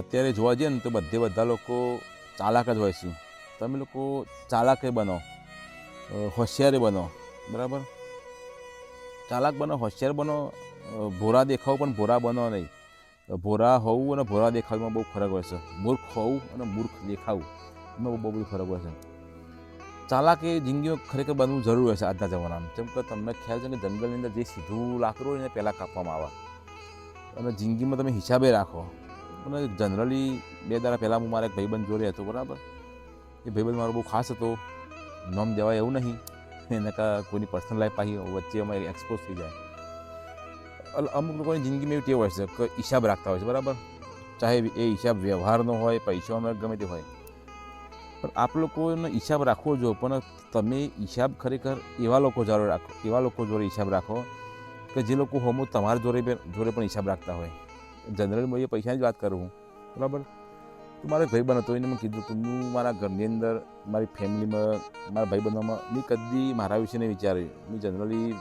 અત્યારે જોવા જઈએ ને તો બધે બધા લોકો ચાલાક જ હોય છે. તમે લોકો ચાલાકે બનો હોશિયાર બનો, બરાબર? ચાલાક બનો, હોશિયાર બનો ભોરા દેખાવ પણ ભોરા બનો નહીં. ભોરા હોવું અને ભોરા દેખાવમાં બહુ ફરક હોય છે. મૂર્ખ હોવું અને મૂર્ખ દેખાવું, એમાં બહુ બધું ફરક હોય છે. ચાલાક એ જિંદગીઓ ખરેખર બનવું જરૂર હોય છે આજના જમાનામાં. જેમ કે તમને ખ્યાલ છે કે જંગલની અંદર જે સીધું લાકડું હોય એને પહેલાં કાપવામાં આવે. અને જિંદગીમાં તમે હિસાબે રાખો. અને જનરલી બે દાડા પહેલાં હું મારા એક ભાઈબંધ જોડે હતો, બરાબર? એ ભાઈબંધ મારો બહુ ખાસ હતો. નોમ દેવાય એવું નહીં. એને કા કોઈની પર્સનલ લાઈફ પાછી વચ્ચે અમે એક્સપોઝ થઈ જાય. અમુક લોકોની જિંદગીમાં એવી ટેવ હોય છે કે હિસાબ રાખતા હોય છે, બરાબર? ચાહે એ હિસાબ વ્યવહારનો હોય પૈસાનો ગમે તે હોય. પણ આપ લોકોનો હિસાબ રાખવો જોઈએ, પણ તમે હિસાબ ખરેખર એવા લોકો જોડે રાખો, એવા લોકો જોડે હિસાબ રાખો કે જે લોકો હોમો તમારા જોડે જોડે પણ હિસાબ રાખતા હોય. જનરલી હું એ પૈસાની જ વાત કરું હું. બરાબર? તો મારો ભાઈબંધ હતો, એને મેં કીધું કે હું મારા ઘરની અંદર, મારી ફેમિલીમાં, મારા ભાઈબંધોમાં મેં કદી મારા વિશે નહીં વિચાર્યું. મેં જનરલી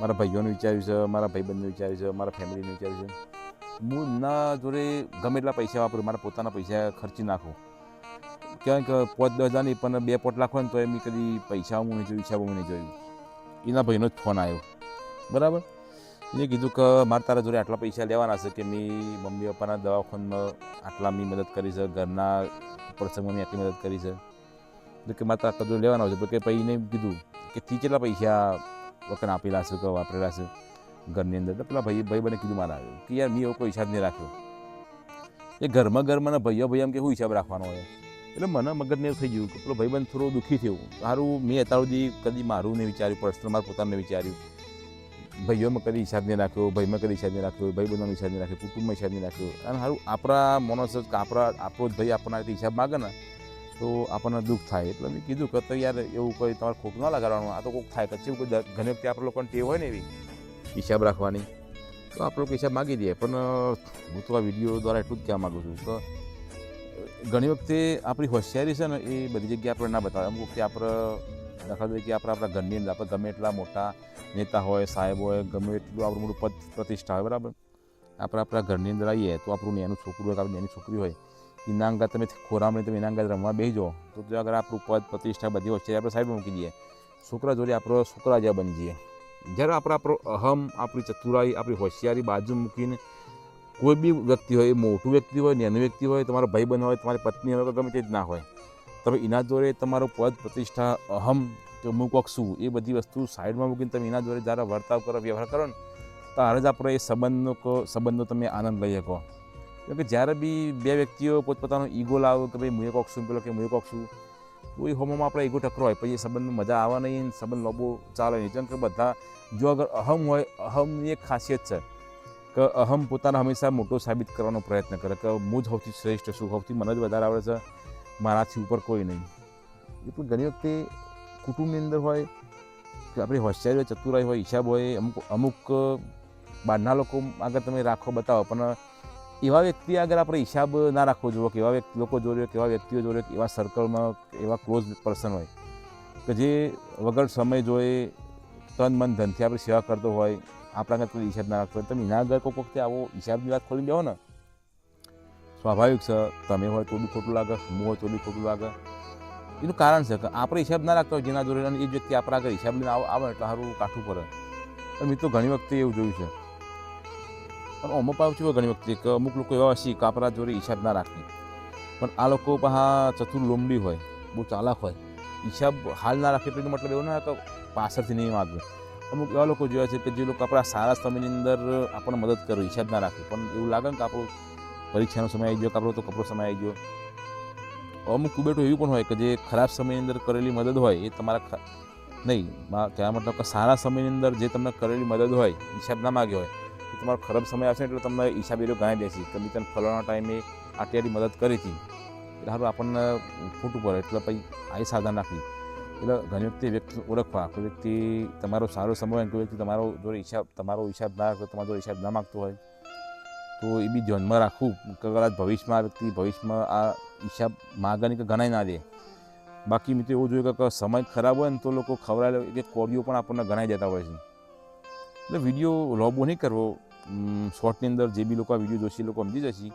મારા ભાઈઓને વિચાર્યું છે, મારા ભાઈબંધને વિચાર્યું છે, મારા ફેમિલીને વિચાર્યું છે. હું એમના જોડે ગમે એટલા પૈસા વાપરું, મારા પોતાના પૈસા ખર્ચી નાખું. કહેવાય કે પોત દસ નહીં, પણ બે પોટ લાખો ને તો એમ કદી પૈસા હું નહીં જોયું હિસાબ હું નહીં જોયું. એના ભાઈનો જ ફોન આવ્યો. બરાબર? એને કીધું કે મારે તારા જોડે આટલા પૈસા લેવાના છે કે મેં મમ્મી પપ્પાના દવાખાનમાં આટલા મેં મદદ કરી છે, ઘરના પ્રસંગમાં મેં આટલી મદદ કરી છે. એટલે કે મારે તારા જોડે લેવાના છે કે પછી એને કીધું કે તી કેટલા પૈસા વખત આપેલા છે કે વાપરેલા છે ઘરની અંદર. તો પેલા ભાઈ ભાઈ બને કીધું મારા કે યાર મેં એવો કોઈ હિસાબ નહીં રાખ્યો. એ ઘરમાં ઘરમાં ભાઈઓ ભાઈ એમ કે શું હિસાબ રાખવાનો હોય. એટલે મને મગજને એવું થઈ ગયું કે પેલો ભાઈબંધ થોડો દુઃખી થયો. સારું મેં અત્યાર સુધી કદી મારું નહીં વિચાર્યું પર્સનલ મારું પોતાનું વિચાર્યું. ભાઈઓમાં કદી હિસાબ નહીં રાખ્યો, ભાઈમાં કદી હિસાબ નહીં રાખ્યો, ભાઈ બધાનો હિસાબ નહીં રાખ્યો, કુટુંબમાં હિસાબ નહીં રાખ્યો. અને સારું આપણા માણસ જ આપણા આપણો જ ભાઈ આપણા હિસાબ માગે ને, તો આપણને દુઃખ થાય. એટલે મેં કીધું કે તો યાર એવું કંઈ તમારે ખોટું ના લગાડવાનું, આ તો કોઈક થાય કચ્છી કોઈ ઘણી વખતે આપણે લોકોને ટેવ હોય ને એવી, હિસાબ રાખવાની. તો આપણે લોકો હિસાબ માગી દઈએ, પણ હું તો આ વીડિયો દ્વારા એટલું જ કહેવા માગું છું તો ઘણી વખતે આપણી હોશિયારી છે ને એ બધી જગ્યાએ આપણે ના બતાવે અમુક વખતે આપણે દાખલા તરીકે આપણે આપણા ઘરની અંદર, આપણે ગમે એટલા મોટા નેતા હોય, સાહેબ હોય, ગમે એટલું આપણું મોટું પદ પ્રતિષ્ઠા હોય, બરાબર? આપણે આપણા ઘરની અંદર આવીએ તો આપણું નેનું છોકરું હોય આપણી નાની છોકરી હોય એના અંગા તમે ખોરામણી તમે એના અંગા રમવા બેસી જાઓ, તો ત્યાં આગળ આપણું પદ પ્રતિષ્ઠા બધી વચ્ચે આપણે સાઈડમાં મૂકી દઈએ. છોકરા જોડે આપણો છોકરા જેવા બની જઈએ. જ્યારે આપણે આપણો અહમ, આપણી ચતુરાઈ, આપણી હોશિયારી બાજુ મૂકીને કોઈ બી વ્યક્તિ હોય, એ મોટું વ્યક્તિ હોય, નાનું વ્યક્તિ હોય, તમારો ભાઈ ભાઈબંધ હોય, તમારી પત્ની હોય, ગમે તે જ ના હોય તમે એના જોડે તમારો પદ પ્રતિષ્ઠા, અહમ કે અમુક કોક એ બધી વસ્તુ સાઈડમાં મૂકીને તમે એના જોડે જ્યારે વર્તાવ કરો, વ્યવહાર કરો ને ત્યારે જ આપણે એ સંબંધનો સંબંધનો તમે આનંદ લઈ શકો. કેમ કે જ્યારે બી બે વ્યક્તિઓ પોતપોતાનો ઈગો લાવો કે ભાઈ મુએ કોક પેલો કે મુએ કોક શું? તો એ હોમોમાં આપણે ઈગો ટકરો હોય. પછી એ સંબંધમાં મજા આવે નહીં, સંબંધ લોબો ચાલે નહીં. કેમ કે બધા, જો અગર અહમ હોય, અહમની એક ખાસિયત છે કે અહમ પોતાને હંમેશા મોટો સાબિત કરવાનો પ્રયત્ન કરે કે હું જ સૌથી શ્રેષ્ઠ છું, સૌથી મને જ વધારે આવડે છે. મારાથી ઉપર કોઈ નહીં. એ પણ ઘણી વખતે કુટુંબની અંદર હોય, કે આપણી હોશિયારી હોય, ચતુરાઈ હોય હિસાબ હોય, અમુક અમુક બહારના લોકો આગળ તમે રાખો, બતાવો, પણ એવા વ્યક્તિ આગળ આપણે હિસાબ ના રાખવો જોઈએ, કે એવા વ્યક્તિ, લોકો જોડે કે એવા વ્યક્તિઓ જોડે કે એવા સર્કલમાં એવા ક્લોઝ પર્સન હોય, કે જે વગર સમય જોઈએ તન મન ધનથી આપણી સેવા કરતો હોય, આપણા આગળ કોઈ હિસાબ ના રાખતો હોય, તમે એના આગળ કોઈક વખતે આવો, હિસાબની વાત ખોલી દેવો ને. સ્વાભાવિક છે, તમે હોય તો બી ખોટું લાગે, હું હોય તો બી ખોટું લાગે. એનું કારણ છે કે આપણે હિસાબ ના રાખતા હોય, જેના જોડે અને એ વ્યક્તિ આપણા આગળ હિસાબ લઈને આવે એટલે સારું કાઠું પડે. પણ મિત્રો ઘણી વખતે એવું જોયું છે. પણ અમુક પાછું ઘણી વખતે કે અમુક લોકો એવા હશે કે આપણા જોડે હિસાબ ના રાખે. પણ આ લોકો પાછા ચતુર લોમડી હોય, બહુ ચાલાક હોય. હિસાબ હાલ ના રાખે એટલે મતલબ એવું ના કે પાછળથી નહીં માગે અમુક એવા લોકો જોયા છે કે જે લોકો આપણા સારા સમયની અંદર આપણને મદદ કરે, હિસાબ ના રાખે. પણ એવું લાગે ને કે આપણું પરીક્ષાનો સમય આવી ગયો, કે તો કપરો સમય આવી ગયો. અમુક કુબેટો એવું પણ હોય કે જે ખરાબ સમયની અંદર કરેલી મદદ હોય, એ તમારા નહીં કહેવા મતલબ કે સારા સમયની અંદર જે તમને કરેલી મદદ હોય, હિસાબ ના માગ્યો હોય, એ તમારો ખરાબ સમય આવશે એટલે તમને હિસાબ એરો ગાય દેશે કે મેં તને ફલાણા ટાઈમે આટલી આટલી મદદ કરી હતી. એટલે સારું આપણને ખોટું પડે એટલે પછી આ સાધન રાખવી. એટલે ઘણી વખતે વ્યક્તિ, ઓળખવા, કોઈ વ્યક્તિ તમારો સારો સમય હોય કોઈ વ્યક્તિ તમારો જો હિસાબ, તમારો હિસાબ ના તમારો જોડે હિસાબ ના માગતો હોય તો એ બી ધ્યાનમાં રાખવું. કે કદાચ ભવિષ્યમાં આ વ્યક્તિ ભવિષ્યમાં આ હિસાબ માગણી કે ગણાય ના દે. બાકી મિત્રો એવું જોઈએ કે સમય ખરાબ હોય ને તો લોકો ખવડાવે કે કોળીઓ પણ આપણને ગણાઈ દેતા હોય છે. એટલે વીડિયો લોબો નહીં કરવો. શોર્ટની અંદર જે બી લોકો આ વીડિયો જોશે એ લોકો સમજી જશે.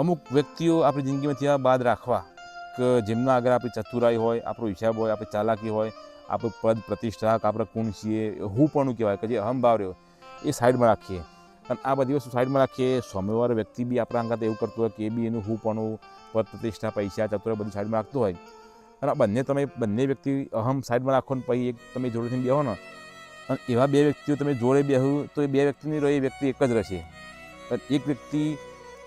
અમુક વ્યક્તિઓ આપણી જિંદગીમાં ત્યાં બાદ રાખવા કે જેમના આગળ આપણી ચતુરાઈ હોય, આપણો હિસાબ હોય, આપણી ચાલાકી હોય, આપણું પદ પ્રતિષ્ઠા આપણે કોણ છીએ, હું પણ કહેવાય કે જે અહમભાવ રહ્યો, એ સાઈડમાં રાખીએ. અને આ બધી વસ્તુ સાઈડમાં રાખીએ સામેવાળો વ્યક્તિ બી આપણા અંગાત એવું કરતું હોય કે એ બી એનું પણ પદ પ્રતિષ્ઠા, પૈસા, ચતુર બધું સાઈડમાં રાખતું હોય. અને આ બંને તમે, બંને વ્યક્તિ અહમ સાઈડમાં રાખો ને પછી એક તમે જોડેથી બેહો ને, અને એવા બે વ્યક્તિઓ તમે જોડે બેહું તો એ બે વ્યક્તિની રહે, એ વ્યક્તિ એક જ રહેશે. એક વ્યક્તિ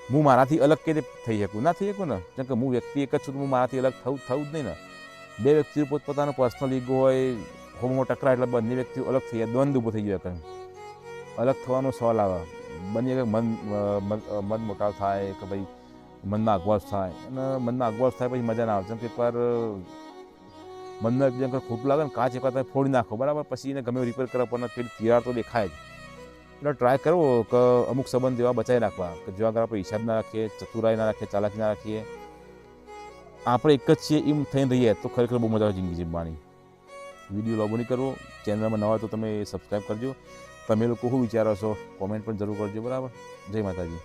હું મારાથી અલગ કે થઈ શકું? ના થઈ શકું ને? કેમ કે હું વ્યક્તિ એક જ છું તો હું મારાથી અલગ થવું થવું જ નહીં ને. બે વ્યક્તિઓ પોતપોતાનો પર્સનલ ઈગો હોય હોમો ટકરા એટલે બંને વ્યક્તિઓ અલગ થઈ જાય, દ્વંદ ઊભો થઈ જાય કંઈ અલગ થવાનો સવાલ આવે. બની કે મન મન મોટાવ થાય કે ભાઈ મનમાં અગવાસ થાય. અને મનમાં અગવાસ થાય પછી મજા ના આવે. જેમ કે એકવાર અ, મનમાં એકબીજા પર ખોટું લાગે ને કાચ એકવાર તમે ફોડી નાખો બરાબર? પછી એને ગમે રિપેર કરવા પણ પેલી તિરાડ તો દેખાય જ. એટલે ટ્રાય કરવો કે અમુક સંબંધ એવા બચાવી રાખવા કે જો આગળ આપણે હિસાબ ના રાખીએ ચતુરાઈ ના રાખીએ ચાલાકી ના રાખીએ. આપણે એક જ છીએ એમ થઈને રહીએ તો ખરેખર બહુ મજા આવે જિંદગી જીવવાની. વીડિયો લોગો નહીં કરવો. ચેનલમાં નવા તો તમે સબસ્ક્રાઈબ કરજો. તમે લોકો શું વિચારો છો? કોમેન્ટ પણ જરૂર કરજો બરાબર? જય માતાજી.